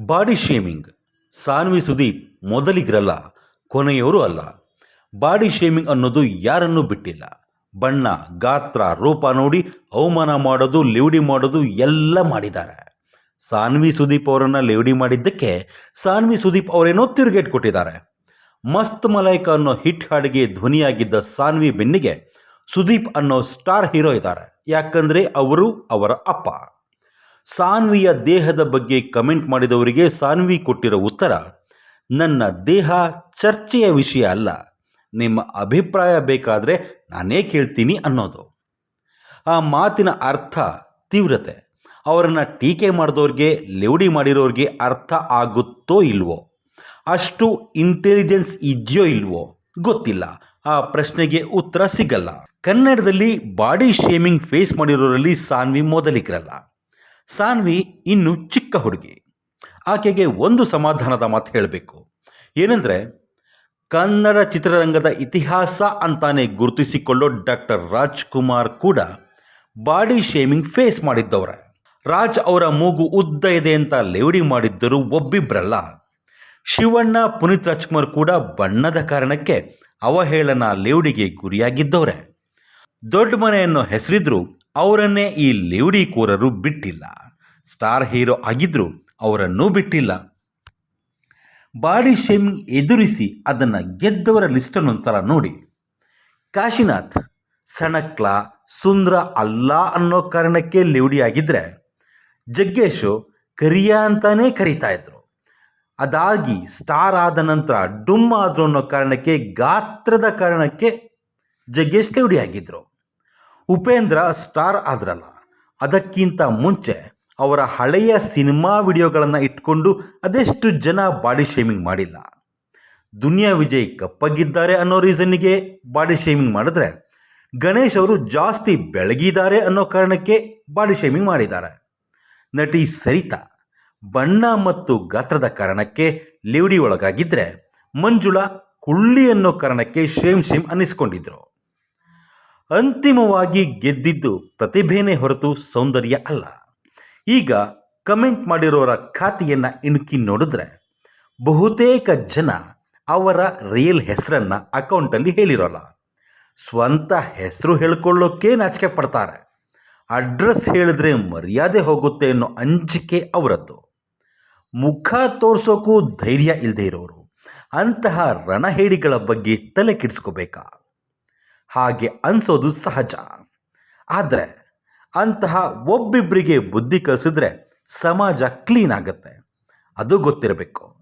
Body shaming. Saanvi Sudeep ಮೊದಲಿಗರಲ್ಲ ಕೊನೆಯವರು ಅಲ್ಲ. ಬಾಡಿ ಶೇಮಿಂಗ್ ಅನ್ನೋದು ಯಾರನ್ನೂ ಬಿಟ್ಟಿಲ್ಲ. ಬಣ್ಣ, ಗಾತ್ರ, ರೂಪ ನೋಡಿ ಅವಮಾನ ಮಾಡೋದು, ಲೇವಡಿ ಮಾಡೋದು ಎಲ್ಲ ಮಾಡಿದ್ದಾರೆ. ಸಾನ್ವಿ ಸುದೀಪ್ ಅವರನ್ನು ಲೇವಡಿ ಮಾಡಿದ್ದಕ್ಕೆ ಸಾನ್ವಿ ಸುದೀಪ್ ಅವರೇನೋ ತಿರುಗೇಟ್ ಕೊಟ್ಟಿದ್ದಾರೆ. ಮಸ್ತ್ ಮಲೈಕ ಅನ್ನೋ ಹಿಟ್ ಹಾಡಿಗೆ ಧ್ವನಿಯಾಗಿದ್ದ ಸಾನ್ವಿ ಬೆನ್ನಿಗೆ ಸುದೀಪ್ ಅನ್ನೋ ಸ್ಟಾರ್ ಹೀರೋ ಇದ್ದಾರೆ. ಯಾಕಂದರೆ ಅವರು ಅವರ ಅಪ್ಪ. ಸಾನ್ವಿಯ ದೇಹದ ಬಗ್ಗೆ ಕಮೆಂಟ್ ಮಾಡಿದವರಿಗೆ ಸಾನ್ವಿ ಕೊಟ್ಟಿರೋ ಉತ್ತರ, ನನ್ನ ದೇಹ ಚರ್ಚೆಯ ವಿಷಯ ಅಲ್ಲ, ನಿಮ್ಮ ಅಭಿಪ್ರಾಯ ಬೇಕಾದರೆ ನಾನೇ ಕೇಳ್ತೀನಿ ಅನ್ನೋದು. ಆ ಮಾತಿನ ಅರ್ಥ ತೀವ್ರತೆ. ಅವರನ್ನು ಟೀಕೆ ಮಾಡಿದವ್ರಿಗೆ, ಲೆವಡಿ ಮಾಡಿರೋರಿಗೆ ಅರ್ಥ ಆಗುತ್ತೋ ಇಲ್ವೋ? ಅಷ್ಟು ಇಂಟೆಲಿಜೆನ್ಸ್ ಇದೆಯೋ ಇಲ್ವೋ? ಗೊತ್ತಿಲ್ಲ. ಆ ಪ್ರಶ್ನೆಗೆ ಉತ್ತರ ಸಿಗಲ್ಲ. ಕನ್ನಡದಲ್ಲಿ ಬಾಡಿ ಶೇಮಿಂಗ್ ಫೇಸ್ ಮಾಡಿರೋರಲ್ಲಿ ಸಾನ್ವಿ ಮೊದಲಿಗರಲ್ಲ. ಸಾನ್ವಿ ಇನ್ನು ಚಿಕ್ಕ ಹುಡುಗಿ. ಆಕೆಗೆ ಒಂದು ಸಮಾಧಾನದ ಮಾತು ಹೇಳಬೇಕು. ಏನೆಂದರೆ, ಕನ್ನಡ ಚಿತ್ರರಂಗದ ಇತಿಹಾಸ ಅಂತಾನೆ ಗುರುತಿಸಿಕೊಳ್ಳೋ ಡಾಕ್ಟರ್ ರಾಜ್ಕುಮಾರ್ ಕೂಡ ಬಾಡಿ ಶೇಮಿಂಗ್ ಫೇಸ್ ಮಾಡಿದ್ದವ್ರೆ. ರಾಜ್ ಅವರ ಮೂಗು ಉದ್ದ ಇದೆ ಅಂತ ಲೇವಡಿ ಮಾಡಿದ್ದರು ಒಬ್ಬಿಬ್ರಲ್ಲ. ಶಿವಣ್ಣ, ಪುನೀತ್ ರಾಜ್ಕುಮಾರ್ ಕೂಡ ಬಣ್ಣದ ಕಾರಣಕ್ಕೆ ಅವಹೇಳನ ಲೇವಡಿಗೆ ಗುರಿಯಾಗಿದ್ದವರೇ. ದೊಡ್ಡ ಮನೆಯನ್ನು ಹೆಸರಿದ್ರು ಅವರನ್ನೇ ಈ ಲೇವಡಿ ಕೋರರು ಬಿಟ್ಟಿಲ್ಲ. ಸ್ಟಾರ್ ಹೀರೋ ಆಗಿದ್ರು ಅವರನ್ನೂ ಬಿಟ್ಟಿಲ್ಲ. ಬಾಡಿ ಶೇಮಿಂಗ್ ಎದುರಿಸಿ ಅದನ್ನು ಗೆದ್ದವರ ಲಿಸ್ಟನ್ನೊಂದು ಸಲ ನೋಡಿ. ಕಾಶಿನಾಥ್, ಸಣಕ್ಲ, ಸುಂದ್ರ ಅಲ್ಲ ಅನ್ನೋ ಕಾರಣಕ್ಕೆ ಲೇವಡಿ ಆಗಿದ್ದರೆ ಜಗ್ಗೇಶು ಕರಿಯ ಅಂತಾನೇ ಕರೀತಾ ಇದ್ರು. ಅದಾಗಿ ಸ್ಟಾರ್ ಆದ ನಂತರ ಡುಮ್ ಆದ್ರು ಅನ್ನೋ ಕಾರಣಕ್ಕೆ ಗಾತ್ರದ ಕಾರಣಕ್ಕೆ ಜಗ್ಗೇಶ್ ಲೇವಡಿ ಆಗಿದ್ರು. ಉಪೇಂದ್ರ ಸ್ಟಾರ್ ಆದ್ರಲ್ಲ. ಅದಕ್ಕಿಂತ ಮುಂಚೆ ಅವರ ಹಳೆಯ ಸಿನಿಮಾ ವಿಡಿಯೋಗಳನ್ನು ಇಟ್ಕೊಂಡು ಅದೆಷ್ಟು ಜನ ಬಾಡಿ ಶೇಮಿಂಗ್ ಮಾಡಿಲ್ಲ. ದುನಿಯಾ ವಿಜಯ್ ಕಪ್ಪಗಿದ್ದಾರೆ ಅನ್ನೋ ರೀಸನ್ನಿಗೆ ಬಾಡಿ ಶೇಮಿಂಗ್ ಮಾಡಿದ್ರೆ ಗಣೇಶ್ ಅವರು ಜಾಸ್ತಿ ಬೆಳಗಿದ್ದಾರೆ ಅನ್ನೋ ಕಾರಣಕ್ಕೆ ಬಾಡಿ ಶೇಮಿಂಗ್ ಮಾಡಿದ್ದಾರೆ. ನಟಿ ಸರಿತಾ ಬಣ್ಣ ಮತ್ತು ಗಾತ್ರದ ಕಾರಣಕ್ಕೆ ಲೇವಡಿ ಒಳಗಾಗಿದ್ದರೆ ಮಂಜುಳಾ ಕುಳ್ಳಿ ಅನ್ನೋ ಕಾರಣಕ್ಕೆ ಶೇಮ್ ಶೇಮ್ ಅನ್ನಿಸ್ಕೊಂಡಿದ್ರು. ಅಂತಿಮವಾಗಿ ಗೆದ್ದಿದ್ದು ಪ್ರತಿಭೆನೇ ಹೊರತು ಸೌಂದರ್ಯ ಅಲ್ಲ. ಈಗ ಕಮೆಂಟ್ ಮಾಡಿರೋರ ಖಾತೆಯನ್ನು ಇಣುಕಿ ನೋಡಿದ್ರೆ ಬಹುತೇಕ ಜನ ಅವರ ರಿಯಲ್ ಹೆಸರನ್ನು ಅಕೌಂಟಲ್ಲಿ ಹೇಳಿರೋಲ್ಲ. ಸ್ವಂತ ಹೆಸರು ಹೇಳ್ಕೊಳ್ಳೋಕ್ಕೆ ನಾಚಿಕೆ ಪಡ್ತಾರೆ. ಅಡ್ರೆಸ್ ಹೇಳಿದ್ರೆ ಮರ್ಯಾದೆ ಹೋಗುತ್ತೆ ಅನ್ನೋ ಅಂಜಿಕೆ ಅವರದ್ದು. ಮುಖ ತೋರಿಸೋಕ್ಕೂ ಧೈರ್ಯ ಇಲ್ಲದೆ ಇರೋರು. ಅಂತಹ ರಣಹೇಡಿಗಳ ಬಗ್ಗೆ ತಲೆ ಕೆಡಿಸ್ಕೋಬೇಕಾ? ಹಾಗೆ ಅನಿಸೋದು ಸಹಜ. ಆದರೆ ಅಂತಹ ಒಬ್ಬಿಬ್ಬರಿಗೆ ಬುದ್ಧಿ ಕಲಿಸಿದ್ರೆ ಸಮಾಜ ಕ್ಲೀನ್ ಆಗುತ್ತೆ. ಅದು ಗೊತ್ತಿರಬೇಕು.